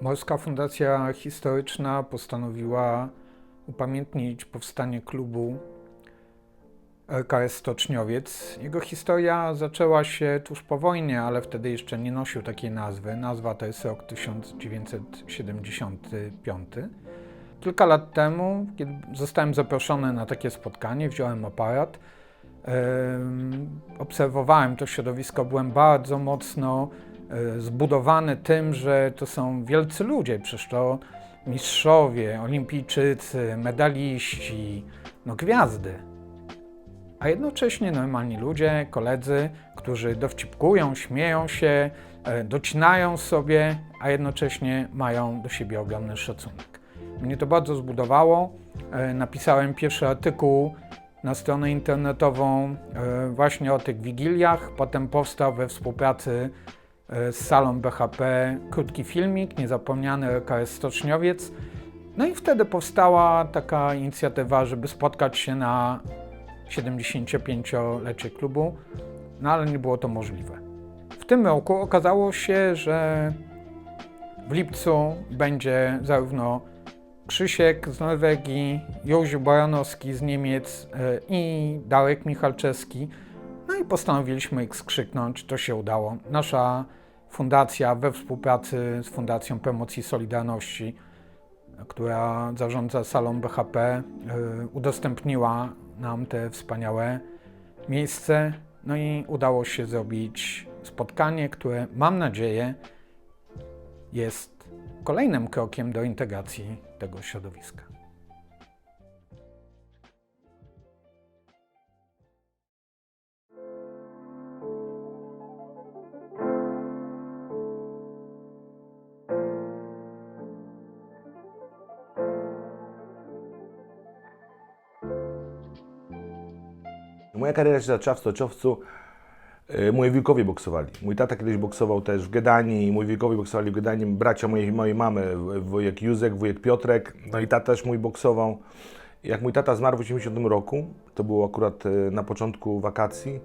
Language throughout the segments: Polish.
Morska Fundacja Historyczna postanowiła upamiętnić powstanie klubu LKS Stoczniowiec. Jego historia zaczęła się tuż po wojnie, ale wtedy jeszcze nie nosił takiej nazwy. Nazwa to jest rok 1975. Kilka lat temu, kiedy zostałem zaproszony na takie spotkanie, wziąłem aparat, em, obserwowałem to środowisko, byłem bardzo mocno zbudowany tym, że to są wielcy ludzie, przecież to mistrzowie, olimpijczycy, medaliści, no gwiazdy. A jednocześnie normalni ludzie, koledzy, którzy dowcipkują, śmieją się, e, docinają sobie, a jednocześnie mają do siebie ogromny szacunek. Mnie to bardzo zbudowało. E, Napisałem pierwszy artykuł na stronę internetową e, właśnie o tych wigiliach. Potem powstał we współpracy e, z salą BHP krótki filmik, niezapomniany LKS Stoczniowiec. No i wtedy powstała taka inicjatywa, żeby spotkać się na 75-lecie klubu, no ale nie było to możliwe. W tym roku okazało się, że w lipcu będzie zarówno Krzysiek z Norwegii, Józio Baranowski z Niemiec e, i Darek Michalczewski. No i postanowiliśmy ich skrzyknąć, to się udało. Nasza fundacja we współpracy z Fundacją Promocji Solidarności, która zarządza salą BHP, y, udostępniła nam te wspaniałe miejsce. No i udało się zrobić spotkanie, które mam nadzieję jest kolejnym krokiem do integracji tego środowiska. Moja kariera się zaczęła w Stoczowcu. e, Moi wujkowie boksowali. Mój tata kiedyś boksował też w Gedanii, moi wujkowie boksowali w Gedanii, bracia mojej, mojej mamy, wujek Józek, wujek Piotrek, no i tata też mój boksował. Jak mój tata zmarł w 80 roku, to było akurat e, na początku wakacji,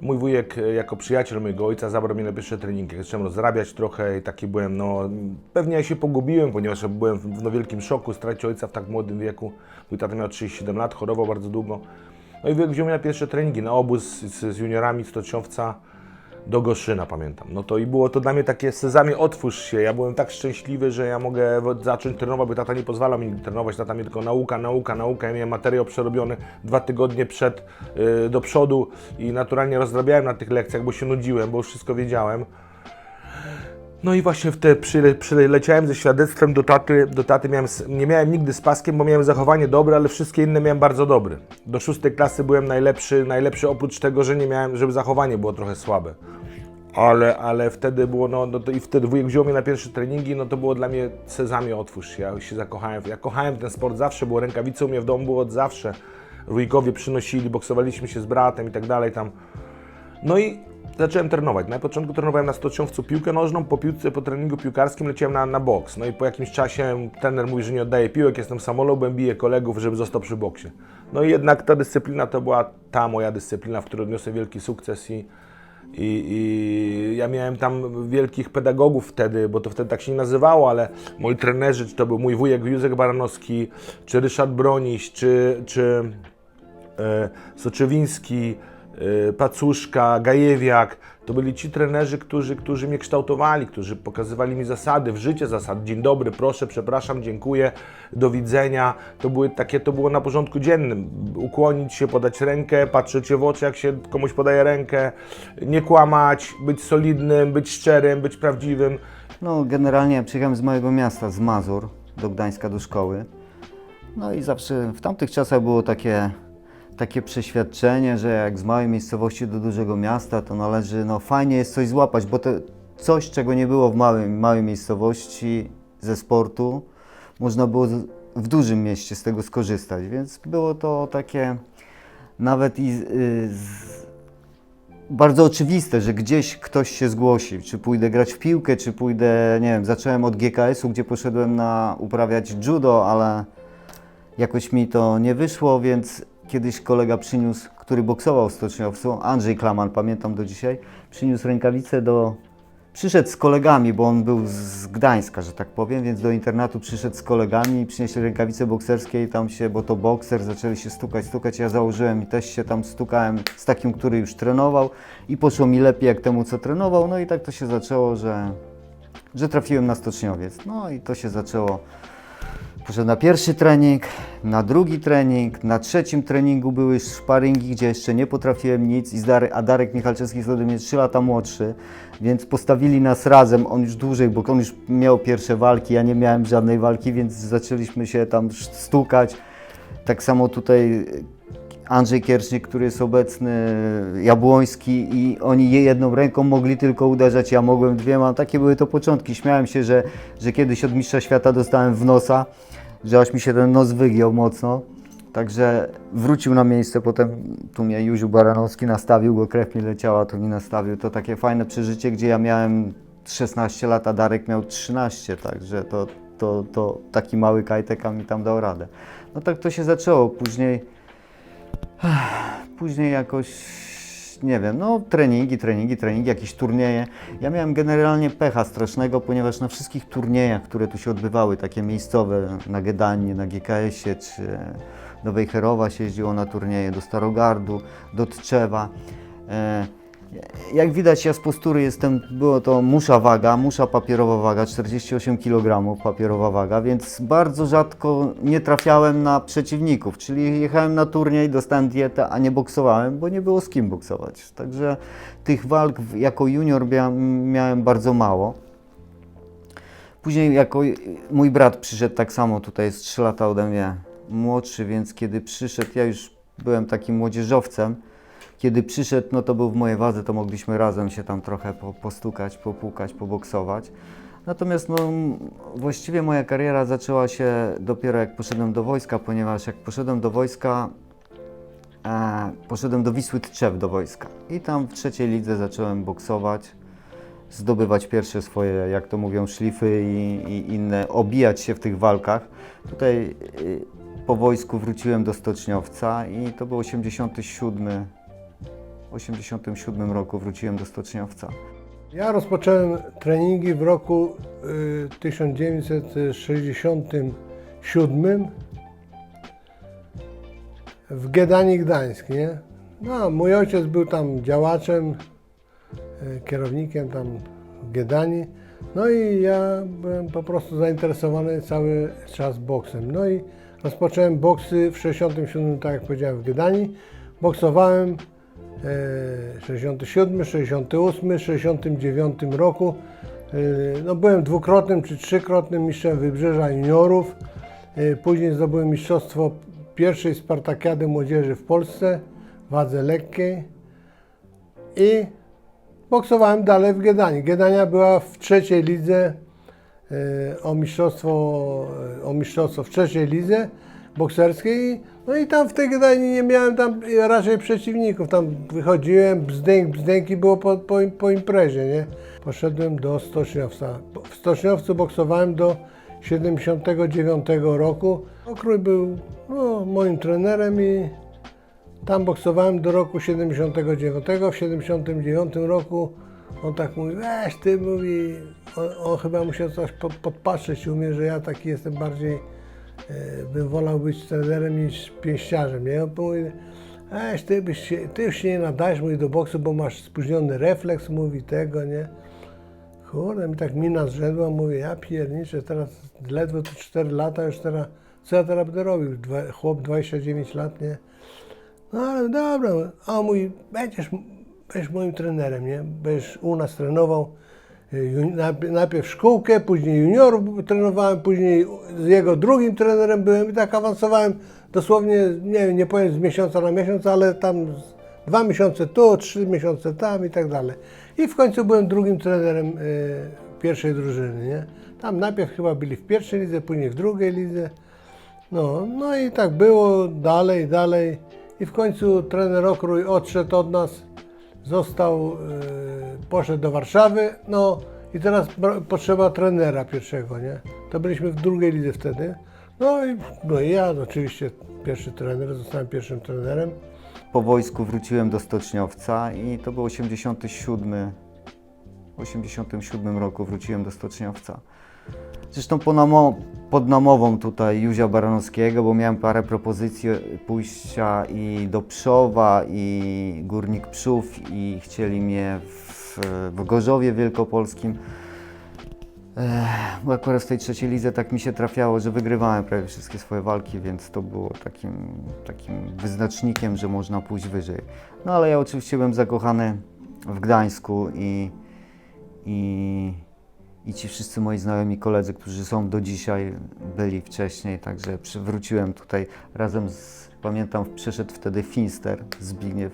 mój wujek e, jako przyjaciel mojego ojca zabrał mnie na pierwsze treningi. Zacząłem rozrabiać trochę i taki byłem, no pewnie ja się pogubiłem, ponieważ byłem w no, wielkim szoku, stracił ojca w tak młodym wieku. Mój tata miał 37 lat, chorował bardzo długo. No i wziął na pierwsze treningi, na obóz z, z juniorami Stoczniowca do Goszyna, pamiętam. No to i było to dla mnie takie sezamie, otwórz się. Ja byłem tak szczęśliwy, że ja mogę zacząć trenować, bo tata nie pozwalał mi trenować, tata mnie tylko nauka, nauka, nauka. Ja miałem materiał przerobiony dwa tygodnie przed, y, do przodu i naturalnie rozrabiałem na tych lekcjach, bo się nudziłem, bo już wszystko wiedziałem. No i właśnie wtedy przyle, przyleciałem ze świadectwem do taty. Do taty miałem, nie miałem nigdy z paskiem, bo miałem zachowanie dobre, ale wszystkie inne miałem bardzo dobre. Do szóstej klasy byłem najlepszy, najlepszy oprócz tego, że nie miałem, żeby zachowanie było trochę słabe. Ale, ale wtedy było, no, no to i wtedy wujek wziął mnie na pierwsze treningi, no to było dla mnie sezamie otwórz ja się zakochałem. Ja kochałem ten sport zawsze, było rękawice u mnie w domu było od zawsze. Wujkowie przynosili, boksowaliśmy się z bratem i tak dalej tam. No i zacząłem trenować. Na początku trenowałem na stoczniowcu piłkę nożną, po piłce, po treningu piłkarskim leciałem na, na boks. No i po jakimś czasie trener mówi, że nie oddaje piłek, jestem samolubem, biję kolegów, żeby został przy boksie. No i jednak ta dyscyplina to była ta moja dyscyplina, w której odniosłem wielki sukces i, i, i ja miałem tam wielkich pedagogów wtedy, bo to wtedy tak się nie nazywało, ale moi trenerzy, czy to był mój wujek Józek Baranowski, czy Ryszard Broniś, czy, czy e, Pacuszka, Gajewiak. To byli ci trenerzy, którzy, którzy mnie kształtowali, którzy pokazywali mi zasady, w życie zasad. Dzień dobry, proszę, przepraszam, dziękuję, do widzenia. To były takie, to było na porządku dziennym. Ukłonić się, podać rękę, patrzeć w oczy, jak się komuś podaje rękę, nie kłamać, być solidnym, być szczerym, być prawdziwym. No, generalnie przyjechałem z małego miasta, z Mazur, do Gdańska do szkoły. No i zawsze w tamtych czasach było takie, takie przeświadczenie, że jak z małej miejscowości do dużego miasta, to należy, no fajnie jest coś złapać, bo to coś, czego nie było w małej, małej miejscowości ze sportu, można było w dużym mieście z tego skorzystać, więc było to takie nawet i y, z, bardzo oczywiste, że gdzieś ktoś się zgłosi, czy pójdę grać w piłkę, czy pójdę, nie wiem, zacząłem od GKS-u, gdzie poszedłem na uprawiać judo, ale jakoś mi to nie wyszło, więc kiedyś kolega przyniósł, który boksował w Stoczniowcu, Andrzej Klaman, pamiętam do dzisiaj, przyniósł rękawice do Przyszedł z kolegami, bo on był z Gdańska, że tak powiem, więc do internatu przyszedł z kolegami i przynieśli rękawice bokserskie i tam się, bo to bokser, zaczęli się stukać, stukać. Ja założyłem i też się tam stukałem z takim, który już trenował i poszło mi lepiej jak temu, co trenował. No i tak to się zaczęło, że, że trafiłem na stoczniowiec. No i to się zaczęło. Poszedłem na pierwszy trening, na drugi trening, na trzecim treningu były już sparingi, gdzie jeszcze nie potrafiłem nic, i Dary, a Darek Michalczewski jest ode mnie 3 lata młodszy, więc postawili nas razem, on już dłużej, bo on już miał pierwsze walki, ja nie miałem żadnej walki, więc zaczęliśmy się tam stukać. Tak samo tutaj Andrzej Kiercznik, który jest obecny, Jabłoński i oni je jedną ręką mogli tylko uderzać, ja mogłem dwiema. Takie były to początki. Śmiałem się, że, że kiedyś od mistrza świata dostałem w nosa, że aż mi się ten nos wygiął mocno. Także wrócił na miejsce, potem tu mnie Józiu Baranowski nastawił, bo krew mi leciała, to mi nastawił. To takie fajne przeżycie, gdzie ja miałem 16 lat, a Darek miał 13, także to, to, to taki mały kajtek a mi tam dał radę. No tak to się zaczęło, później Później jakoś, nie wiem, no treningi, treningi, treningi, jakieś turnieje. Ja miałem generalnie pecha strasznego, ponieważ na wszystkich turniejach, które tu się odbywały, takie miejscowe, na Gedanie, na GKS-ie, czy do Wejherowa się jeździło na turnieje, do Starogardu, do Tczewa. Jak widać, ja z postury jestem, było to musza waga, musza papierowa waga, 48 kg papierowa waga, więc bardzo rzadko nie trafiałem na przeciwników, czyli jechałem na turniej, dostałem dietę, a nie boksowałem, bo nie było z kim boksować. Także tych walk jako junior mia- miałem bardzo mało. Później jako mój brat przyszedł tak samo, tutaj jest 3 lata ode mnie młodszy, więc kiedy przyszedł, ja już byłem takim młodzieżowcem, kiedy przyszedł, no to był w mojej wadze, to mogliśmy razem się tam trochę po, postukać, popukać, poboksować. Natomiast no, właściwie moja kariera zaczęła się dopiero jak poszedłem do wojska, ponieważ jak poszedłem do wojska, e, poszedłem do Wisły Tczew do wojska i tam w trzeciej lidze zacząłem boksować, zdobywać pierwsze swoje, jak to mówią, szlify i, i inne, obijać się w tych walkach. Tutaj y, po wojsku wróciłem do Stoczniowca i to był 87 w 87 roku wróciłem do Stoczniowca. Ja rozpocząłem treningi w roku y, 1967 w Gedani Gdańsk, nie? No, mój ojciec był tam działaczem, y, kierownikiem tam w Gedani. No i ja byłem po prostu zainteresowany cały czas boksem. No i rozpocząłem boksy w 67, tak jak powiedziałem, w Gedani. Boksowałem 67, 68, 69 roku. E, No, byłem dwukrotnym czy trzykrotnym mistrzem Wybrzeża Juniorów. E, Później zdobyłem mistrzostwo pierwszej Spartakiady Młodzieży w Polsce wadze lekkiej i boksowałem dalej w Gedanii. Gedania była w trzeciej lidze e, o mistrzostwo, o mistrzostwo w trzeciej lidze bokserskiej. No i tam w tej Gdanii nie miałem tam raczej przeciwników. Tam wychodziłem, bzdęk, bzdęki było po, po, po imprezie, nie? Poszedłem do Stoczniowca. W Stoczniowcu boksowałem do 79 roku. Okrój był no, moim trenerem i tam boksowałem do roku 79. W 79 roku on tak mówi, weź ty mówi, on, on chyba musiał coś pod, podpatrzeć u mnie, że ja taki jestem bardziej, bym wolał być trenerem niż pięściarzem, nie? On weź ty, byś się, ty już się nie nadajesz mówi, do boksu, bo masz spóźniony refleks, mówi tego, nie? Kurde, mi tak mina zrzedła, mówię, ja pierniczę, teraz ledwo tu 4 lata, już teraz, co ja teraz będę robił? Dwa, chłop 29 lat, nie? No ale dobra, a mówi, będziesz, będziesz moim trenerem, nie? Będziesz u nas trenował. Najpierw- szkółkę, później juniorów trenowałem, później z jego drugim trenerem byłem i tak awansowałem dosłownie, nie nie powiem z miesiąca na miesiąc, ale tam dwa miesiące tu, trzy miesiące tam i tak dalej. I w końcu byłem drugim trenerem y, pierwszej drużyny, nie? Tam najpierw chyba byli w pierwszej lidze, później w drugiej lidze. No, no i tak było dalej, dalej. I w końcu trener Okrój odszedł od nas, został, yy, poszedł do Warszawy. No i teraz potrzeba trenera pierwszego, nie? To byliśmy w drugiej lidze wtedy. No i, no i ja oczywiście pierwszy trener, zostałem pierwszym trenerem. Po wojsku wróciłem do Stoczniowca i to był 87 W 87 roku wróciłem do Stoczniowca. Zresztą po namo, pod namową tutaj Józia Baranowskiego, bo miałem parę propozycji pójścia i do Pszowa, i Górnik Pszów, i chcieli mnie w, w Gorzowie Wielkopolskim. Bo akurat w tej trzeciej lidze tak mi się trafiało, że wygrywałem prawie wszystkie swoje walki, więc to było takim, takim wyznacznikiem, że można pójść wyżej. No ale ja oczywiście byłem zakochany w Gdańsku i, i, i ci wszyscy moi znajomi koledzy, którzy są do dzisiaj, byli wcześniej, także przywróciłem tutaj razem z, pamiętam, przeszedł wtedy Finster, Zbigniew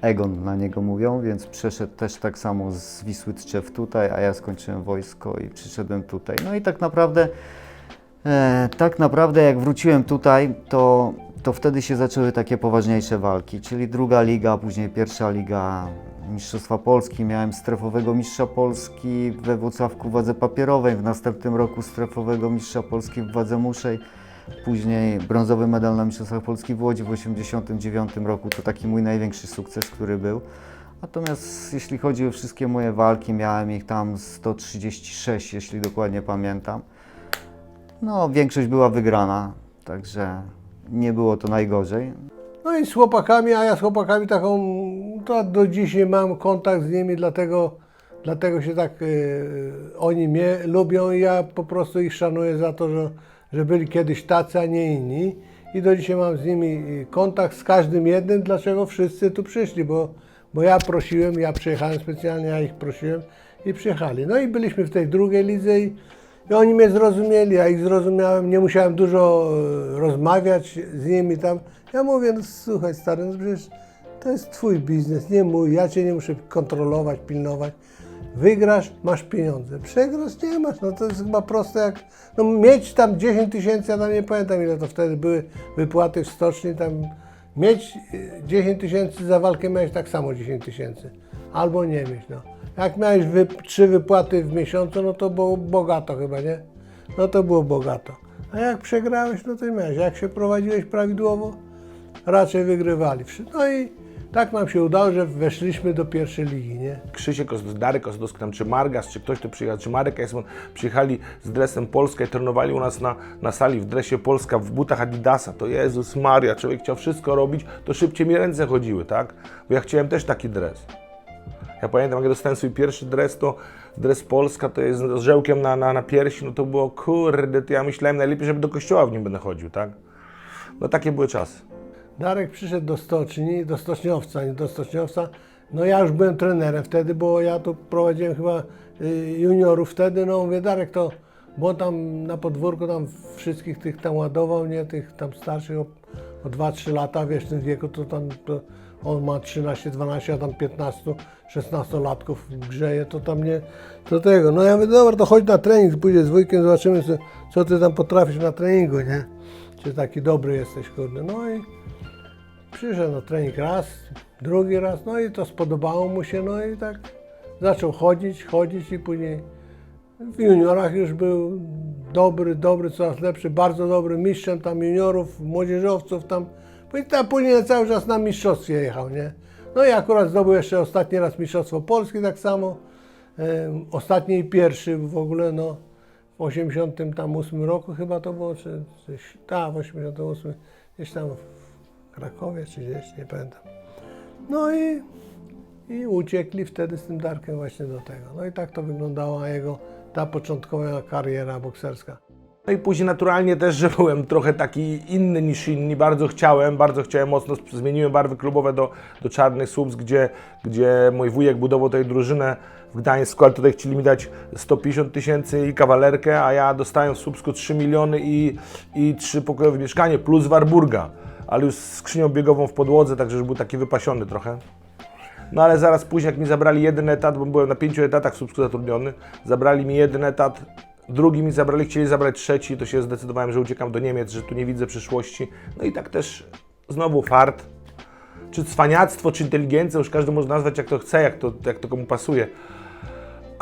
Egon na niego mówią, więc przeszedł też tak samo z Wisły Tczew tutaj, a ja skończyłem wojsko i przyszedłem tutaj. No i tak naprawdę, e, tak naprawdę jak wróciłem tutaj, to, to wtedy się zaczęły takie poważniejsze walki, czyli druga liga, później pierwsza liga Mistrzostwa Polski. Miałem strefowego mistrza Polski we Włocławku w wadze papierowej, w następnym roku strefowego mistrza Polski w wadze muszej. Później brązowy medal na Mistrzostwach Polski w Łodzi w 1989 roku. To taki mój największy sukces, który był. Natomiast jeśli chodzi o wszystkie moje walki, miałem ich tam 136, jeśli dokładnie pamiętam. No, większość była wygrana, także nie było to najgorzej. No i z chłopakami, a ja z chłopakami taką, to do dzisiaj mam kontakt z nimi, dlatego, dlatego się tak e, oni mnie lubią i ja po prostu ich szanuję za to, że, że byli kiedyś tacy, a nie inni. I do dzisiaj mam z nimi e, kontakt z każdym jednym, dlaczego wszyscy tu przyszli, bo, bo ja prosiłem, ja przyjechałem specjalnie, ja ich prosiłem i przyjechali. No i byliśmy w tej drugiej lidze i, i oni mnie zrozumieli, ja ich zrozumiałem, nie musiałem dużo e, rozmawiać z nimi tam. Ja mówię, no słuchaj stary, no przecież to jest twój biznes, nie mój, ja cię nie muszę kontrolować, pilnować. Wygrasz, masz pieniądze, przegrasz, nie masz, no to jest chyba proste jak, no mieć tam 10 tysięcy, ja tam nie pamiętam ile to wtedy były wypłaty w stoczni, tam mieć y, 10 tysięcy za walkę miałeś tak samo 10 tysięcy, albo nie mieć, no. Jak miałeś wy, trzy wypłaty w miesiącu, no to było bogato chyba, nie? No to było bogato. A jak przegrałeś, no to miałeś. Jak się prowadziłeś prawidłowo, raczej wygrywali. No i tak nam się udało, że weszliśmy do pierwszej ligi, nie? Krzysiek, Darek Ozdowski, tam, czy Margas, czy ktoś tu przyjechał, czy Marek Esmon, przyjechali z dresem Polska i trenowali u nas na, na sali w dresie Polska, w butach Adidasa. To Jezus Maria, człowiek chciał wszystko robić, to szybciej mi ręce chodziły, tak? Bo ja chciałem też taki dres. Ja pamiętam, jak ja dostałem swój pierwszy dres, to dres Polska, to jest z żełkiem na, na, na piersi, no to było kurde, to ja myślałem najlepiej, żeby do kościoła w nim będę chodził, tak? No takie były czasy. Darek przyszedł do stoczni, do stoczniowca, nie do stoczniowca. No ja już byłem trenerem wtedy, bo ja tu prowadziłem chyba y, juniorów wtedy. No mówię, Darek to, bo tam na podwórku tam wszystkich tych tam ładował, nie, tych tam starszych o, o 2-3 lata, wiesz, w tym wieku to tam, to on ma 13-12, a tam 15-16 latków grzeje, to tam nie, to tego. No ja mówię, dobra, to chodź na trening, pójdziesz z wujkiem, zobaczymy, co, co ty tam potrafisz na treningu, nie? Czy taki dobry jesteś, kurde. No i Przyszedł na trening raz, drugi raz, no i to spodobało mu się, no i tak zaczął chodzić, chodzić i później w juniorach już był dobry, dobry, coraz lepszy, bardzo dobry mistrzem tam juniorów, młodzieżowców tam. Tam później cały czas na mistrzostwie jechał, nie? No i akurat zdobył jeszcze ostatni raz mistrzostwo Polski tak samo. Ostatni i pierwszy w ogóle, no w 88 roku chyba to było, czy, czy tak, w 88, gdzieś tam Krakowie czy gdzieś, nie pamiętam. No i, i uciekli wtedy z tym Darkiem właśnie do tego. No i tak to wyglądała jego ta początkowa kariera bokserska. No i później naturalnie też, że byłem trochę taki inny niż inni, bardzo chciałem, bardzo chciałem mocno, zmieniłem barwy klubowe do, do Czarnych Słupsk, gdzie, gdzie mój wujek budował tutaj drużynę w Gdańsku, ale tutaj chcieli mi dać 150 tysięcy i kawalerkę, a ja dostałem w Słupsku 3 miliony i, i 3 pokojowe mieszkanie, plus Warburga, ale już z skrzynią biegową w podłodze, także już był taki wypasiony trochę. No ale zaraz później, jak mi zabrali jeden etat, bo byłem na pięciu etatach w zatrudniony, zabrali mi jeden etat, drugi mi zabrali, chcieli zabrać trzeci, to się zdecydowałem, że uciekam do Niemiec, że tu nie widzę przyszłości. No i tak też znowu fart, czy cwaniactwo, czy inteligencja, już każdy może nazwać jak to chce, jak to, jak to komu pasuje.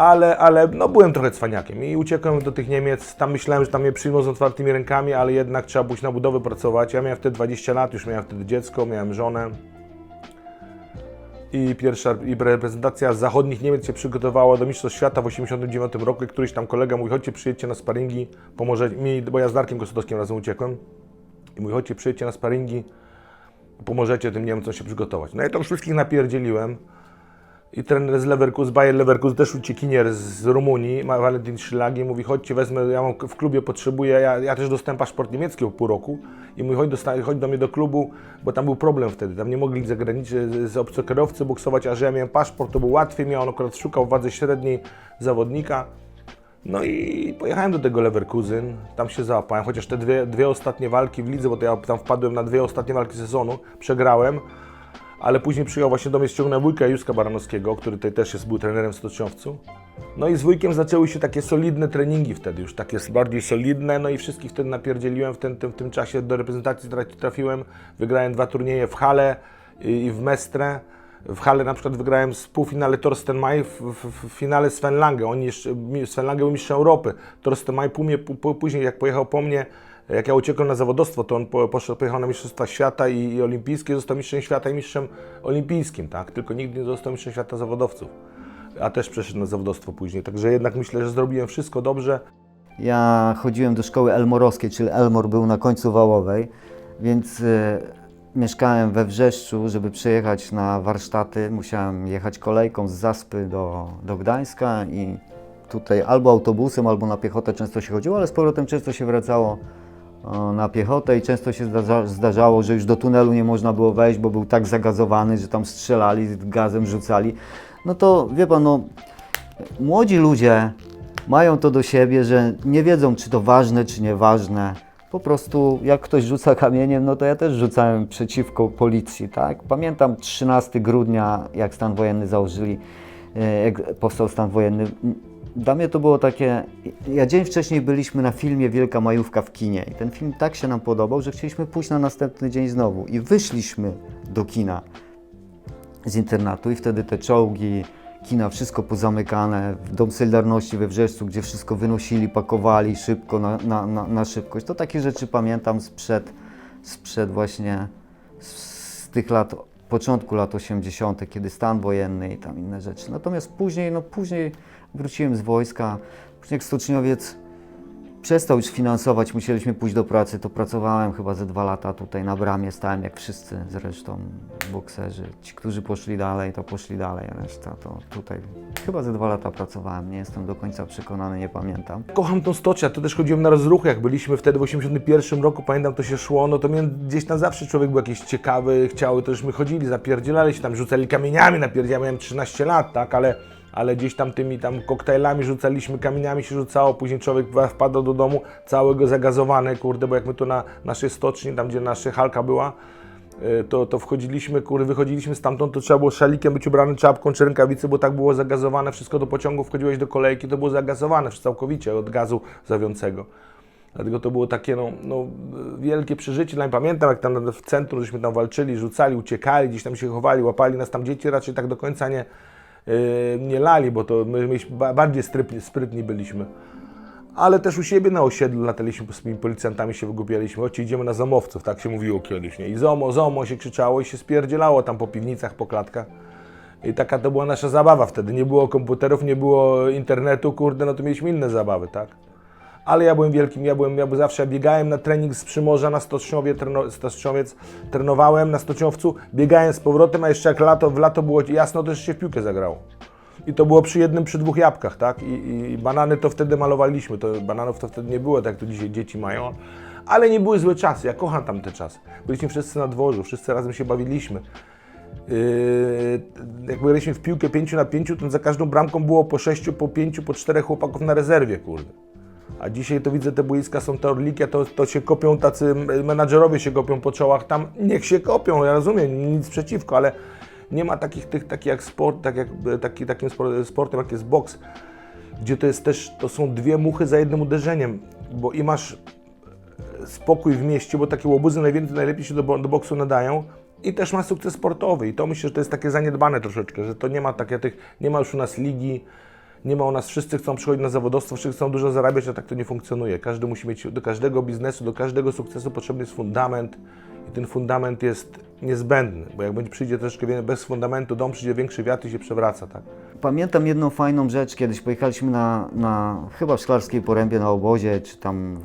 Ale, ale no byłem trochę cwaniakiem i uciekłem do tych Niemiec. Tam myślałem, że tam mnie przyjmą z otwartymi rękami, ale jednak trzeba pójść na budowę pracować. Ja miałem wtedy 20 lat, już miałem wtedy dziecko, miałem żonę. i pierwsza i reprezentacja zachodnich Niemiec się przygotowała do Mistrzostw Świata w 1989 roku i któryś tam kolega mówi, chodźcie przyjedźcie na sparingi, pomoże mi, bo ja z Darkiem Kosotowskim razem uciekłem i mówi, chodźcie przyjedźcie na sparingi, pomożecie tym Niemcom się przygotować. No i tam wszystkich napierdzieliłem i trener z Leverkusen, Bayer Leverkusen, też uciekinier z Rumunii, Valentin Szylagi, mówi chodźcie, wezmę, ja mam w klubie potrzebuję, ja, ja też dostałem paszport niemiecki po pół roku. I mówi chodź, dosta- chodź do mnie do klubu, bo tam był problem wtedy, tam nie mogli zagraniczy, z obcokrajowcy boksować, a że ja miałem paszport, to było łatwiej, miał on akurat szukał w wadze średniej zawodnika. No i pojechałem do tego Leverkusen, tam się załapałem, chociaż te dwie, dwie ostatnie walki w lidze, bo to ja tam wpadłem na dwie ostatnie walki sezonu, przegrałem, ale później przyjął właśnie do mnie, ściągnął wujka Józka Baranowskiego, który tutaj też jest, był trenerem w Stoczniowcu. No i z wujkiem zaczęły się takie solidne treningi wtedy, już takie bardziej solidne, no i wszystkich wtedy napierdzieliłem w, ten, tym, w tym czasie, do reprezentacji tra- trafiłem, wygrałem dwa turnieje w Hale i w Mestre. W Hale na przykład wygrałem z półfinale Torsten Maj, w, w, w finale Sven Lange. On jeszcze, Sven Lange był mistrzem Europy. Torsten Maj pół mnie, pó- pó- później jak pojechał po mnie, jak ja uciekłem na zawodowstwo, to on po, poszedł, pojechał na Mistrzostwa Świata i, i Olimpijskie, został mistrzem świata i mistrzem olimpijskim, tak? Tylko nigdy nie został mistrzem świata zawodowców. A też przeszedł na zawodowstwo później. Także jednak myślę, że zrobiłem wszystko dobrze. Ja chodziłem do szkoły elmorowskiej, czyli Elmor był na końcu Wałowej, więc e, mieszkałem we Wrzeszczu, żeby przyjechać na warsztaty. Musiałem jechać kolejką z Zaspy do, do Gdańska i tutaj albo autobusem, albo na piechotę często się chodziło, ale z powrotem często się wracało o, na piechotę i często się zdarza, zdarzało, że już do tunelu nie można było wejść, bo był tak zagazowany, że tam strzelali, gazem rzucali. No to wie pan, no, młodzi ludzie mają to do siebie, że nie wiedzą, czy to ważne, czy nieważne. Po prostu jak ktoś rzuca kamieniem, no to ja też rzucałem przeciwko policji, tak? Pamiętam 13 grudnia, jak stan wojenny założyli, e, jak powstał stan wojenny. Dla mnie to było takie, ja dzień wcześniej byliśmy na filmie Wielka Majówka w kinie i ten film tak się nam podobał, że chcieliśmy pójść na następny dzień znowu i wyszliśmy do kina z internatu i wtedy te czołgi, kina, wszystko pozamykane, w Dom Solidarności we Wrzeszczu, gdzie wszystko wynosili, pakowali szybko, na, na, na, na szybkość. To takie rzeczy pamiętam sprzed, sprzed właśnie z, z tych lat, początku lat 80., kiedy stan wojenny i tam inne rzeczy. Natomiast później, no później wróciłem z wojska, później jak stoczniowiec przestał już finansować, musieliśmy pójść do pracy, to pracowałem chyba ze dwa lata tutaj na bramie, stałem jak wszyscy zresztą bokserzy. Ci, którzy poszli dalej, to poszli dalej, reszta to tutaj chyba ze dwa lata pracowałem, nie jestem do końca przekonany, nie pamiętam. Kocham tą stocznię, to też chodziłem na rozruchy, jak byliśmy wtedy w 81 roku, pamiętam to się szło, no to mnie gdzieś tam zawsze człowiek był jakiś ciekawy, chciały, to już my chodzili, zapierdzielali się tam, rzucali kamieniami, napierdzielałem, miałem 13 lat, tak, ale, ale gdzieś tam tymi tam koktajlami rzucaliśmy, kamieniami się rzucało, później człowiek wpadał do domu całego zagazowany, kurde, bo jak my tu na naszej stoczni, tam gdzie nasza halka była, y, to, to wchodziliśmy, kurde, wychodziliśmy stamtąd, to trzeba było szalikiem być ubrany czapką czy rękawicy, bo tak było zagazowane, wszystko do pociągu, wchodziłeś do kolejki, to było zagazowane całkowicie od gazu zawiącego. Dlatego to było takie no, no, wielkie przeżycie. Mnie pamiętam, jak tam w centrum żeśmy tam walczyli, rzucali, uciekali, gdzieś tam się chowali, łapali nas tam dzieci, raczej tak do końca nie, nie lali, bo to my, bardziej sprytni, sprytni byliśmy. Ale też u siebie na osiedlu lataliśmy z tymi policjantami, się wygłupialiśmy. Chodźcie, idziemy na zomowców, tak się mówiło kiedyś, nie? I zomo, zomo się krzyczało i się spierdzielało tam po piwnicach, po klatkach. I taka to była nasza zabawa wtedy. Nie było komputerów, nie było internetu, kurde, no to mieliśmy inne zabawy, tak? Ale ja byłem wielkim, ja byłem, ja byłem zawsze, ja biegałem na trening z Przymorza na Stoczniowie, treno, Stoczniowiec, trenowałem na Stoczniowcu, biegałem z powrotem, a jeszcze jak lato, w lato było jasno, to jeszcze się w piłkę zagrało. I to było przy jednym, przy dwóch jabłkach, tak? I, i banany to wtedy malowaliśmy, to bananów to wtedy nie było, tak jak tu dzisiaj dzieci mają. Ale nie były złe czasy, ja kocham tamte czasy. Byliśmy wszyscy na dworzu, wszyscy razem się bawiliśmy. Yy, jak graliśmy w piłkę 5 na 5, to za każdą bramką było po 6, po 5, po 4 chłopaków na rezerwie, kurde. A dzisiaj to widzę, te boiska są te orliki, to, to się kopią tacy menadżerowie się kopią po czołach tam. Niech się kopią, ja rozumiem, nic przeciwko, ale nie ma takich tych, takich jak sport, tak jak, taki, takim spor- sportem jak jest boks, gdzie to jest też, to są dwie muchy za jednym uderzeniem, bo i masz spokój w mieście, bo takie łobuzy najwięcej, najlepiej się do, do boksu nadają i też ma sukces sportowy i to myślę, że to jest takie zaniedbane troszeczkę, że to nie ma takie tych, nie ma już u nas ligi, nie ma u nas, wszyscy chcą przychodzić na zawodowstwo, wszyscy chcą dużo zarabiać, a tak to nie funkcjonuje. Każdy musi mieć, do każdego biznesu, do każdego sukcesu potrzebny jest fundament i ten fundament jest niezbędny, bo jak będzie przyjdzie troszkę wie- bez fundamentu, dom przyjdzie większy wiatr i się przewraca, tak? Pamiętam jedną fajną rzecz, kiedyś pojechaliśmy na, na chyba w Szklarskiej Porębie na obozie, czy tam,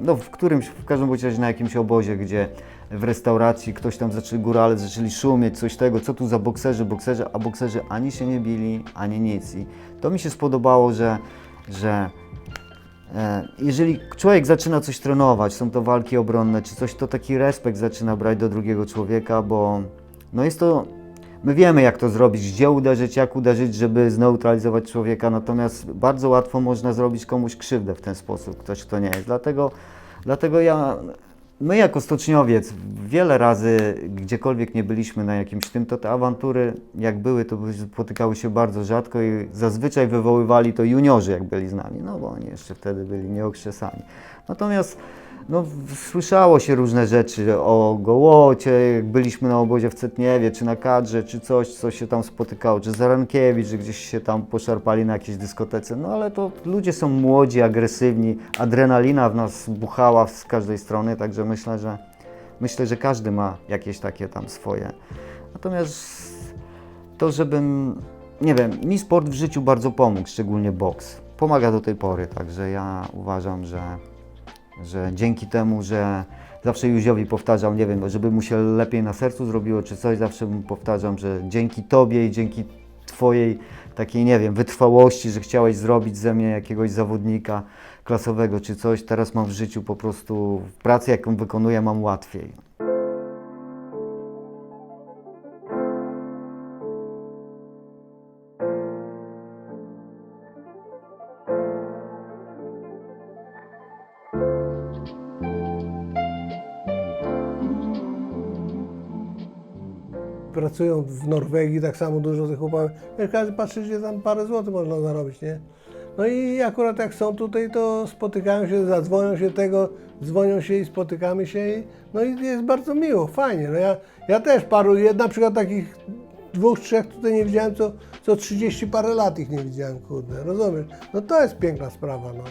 no w którymś, w każdym razie na jakimś obozie, gdzie w restauracji ktoś tam zaczęli, górale zaczęli szumieć, coś tego, co tu za bokserzy, bokserzy, a bokserzy ani się nie bili, ani nic. I to mi się spodobało, że, że E, Jeżeli człowiek zaczyna coś trenować, są to walki obronne czy coś, to taki respekt zaczyna brać do drugiego człowieka, bo no jest to. My wiemy, jak to zrobić, gdzie uderzyć, jak uderzyć, żeby zneutralizować człowieka, natomiast bardzo łatwo można zrobić komuś krzywdę w ten sposób, ktoś, kto nie jest. Dlatego, dlatego ja, my jako stoczniowiec, wiele razy, gdziekolwiek nie byliśmy na jakimś tym, to te awantury, jak były, to spotykały się bardzo rzadko i zazwyczaj wywoływali to juniorzy, jak byli z nami, no bo oni jeszcze wtedy byli nieokrzesani. Natomiast no, słyszało się różne rzeczy o Gołocie, jak byliśmy na obozie w Cetniewie, czy na kadrze, czy coś, co się tam spotykało, czy Zarankiewicz, że gdzieś się tam poszarpali na jakiejś dyskotece, no ale to ludzie są młodzi, agresywni, adrenalina w nas buchała z każdej strony, także myślę, że myślę, że każdy ma jakieś takie tam swoje. Natomiast to, żebym, nie wiem, mi sport w życiu bardzo pomógł, szczególnie boks. Pomaga do tej pory, także ja uważam, że, że dzięki temu, że zawsze Józiowi powtarzam, nie wiem, żeby mu się lepiej na sercu zrobiło czy coś, zawsze mu powtarzam, że dzięki Tobie i dzięki Twojej takiej, nie wiem, wytrwałości, że chciałeś zrobić ze mnie jakiegoś zawodnika klasowego czy coś, teraz mam w życiu po prostu, w pracy jaką wykonuję mam łatwiej. Pracują w Norwegii, tak samo dużo tych chłopaków. Każdy patrzy, gdzie tam parę złotych można zarobić, nie? No i akurat jak są tutaj, to spotykają się, zadzwonią się tego, dzwonią się i spotykamy się i no i jest bardzo miło, fajnie. No ja, ja też paru, na przykład takich dwóch, trzech tutaj nie widziałem, co, co 30 parę lat ich nie widziałem, kurde, rozumiesz? No to jest piękna sprawa, no.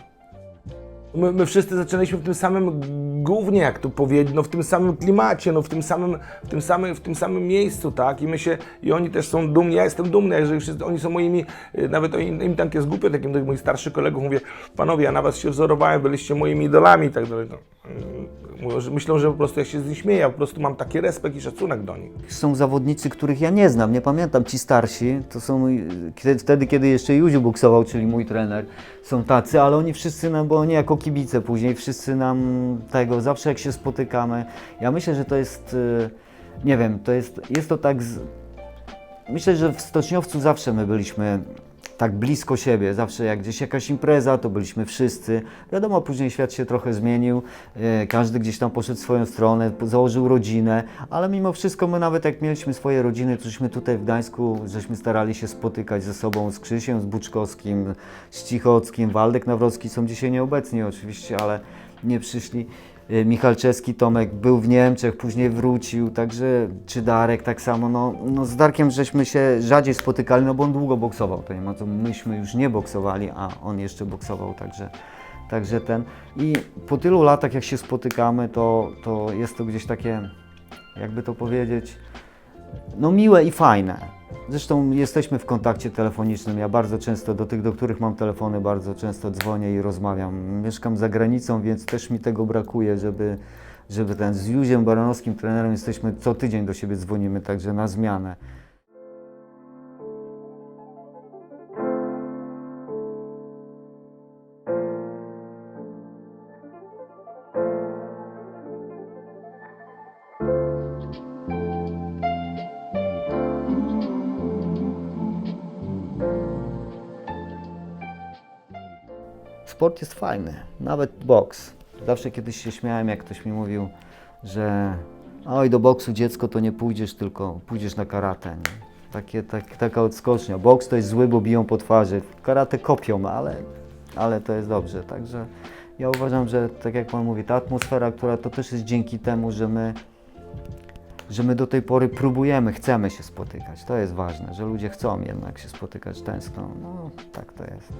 My, my wszyscy zaczynaliśmy w tym samym głównie, jak tu powiedzieć, no w tym samym klimacie, no w tym samym, w tym samym, w tym samym miejscu, tak? I my się, i oni też są dumni, ja jestem dumny, jeżeli wszyscy, oni są moimi, y, nawet im, im tak jest głupio, takim do moich starszych kolegów mówię, panowie, ja na was się wzorowałem, byliście moimi idolami i tak dalej. No, że myślą, że po prostu ja się z nich śmieję, po prostu mam taki respekt i szacunek do nich. Są zawodnicy, których ja nie znam, nie pamiętam. Ci starsi, to są kiedy, wtedy, kiedy jeszcze Józiu boksował, czyli mój trener, są tacy, ale oni wszyscy nam, bo oni jako kibice później, wszyscy nam tego, zawsze jak się spotykamy, ja myślę, że to jest, y, nie wiem, to jest, jest to tak, z, myślę, że w Stoczniowcu zawsze my byliśmy tak blisko siebie, zawsze jak gdzieś jakaś impreza, to byliśmy wszyscy. Wiadomo, później świat się trochę zmienił, e, każdy gdzieś tam poszedł swoją stronę, założył rodzinę, ale mimo wszystko my nawet jak mieliśmy swoje rodziny, to żeśmy tutaj w Gdańsku, żeśmy starali się spotykać ze sobą, z Krzysiem, z Buczkowskim, z Cichockim, Waldek Nawrocki są dzisiaj nieobecni oczywiście, ale nie przyszli. E, Michalczewski Tomek był w Niemczech, później wrócił, także czy Darek tak samo. No, no z Darkiem żeśmy się rzadziej spotykali, no bo on długo boksował, to nie ma co, myśmy już nie boksowali, a on jeszcze boksował, także, także ten. I po tylu latach jak się spotykamy, to, to jest to gdzieś takie, jakby to powiedzieć, no miłe i fajne. Zresztą jesteśmy w kontakcie telefonicznym. Ja bardzo często do tych, do których mam telefony, bardzo często dzwonię i rozmawiam. Mieszkam za granicą, więc też mi tego brakuje, żeby, żeby ten z Józiem Baranowskim trenerem jesteśmy co tydzień do siebie dzwonimy, także na zmianę. Sport jest fajny, nawet boks. Zawsze kiedyś się śmiałem, jak ktoś mi mówił, że oj, do boksu dziecko to nie pójdziesz, tylko pójdziesz na karate. Nie? Takie, tak, taka odskocznia. Boks to jest zły, bo biją po twarzy. Karate kopią, ale, ale to jest dobrze. Także ja uważam, że tak jak Pan mówi, ta atmosfera, która to też jest dzięki temu, że my, że my do tej pory próbujemy, chcemy się spotykać. To jest ważne, że ludzie chcą jednak się spotykać, tęskną. No, tak to jest.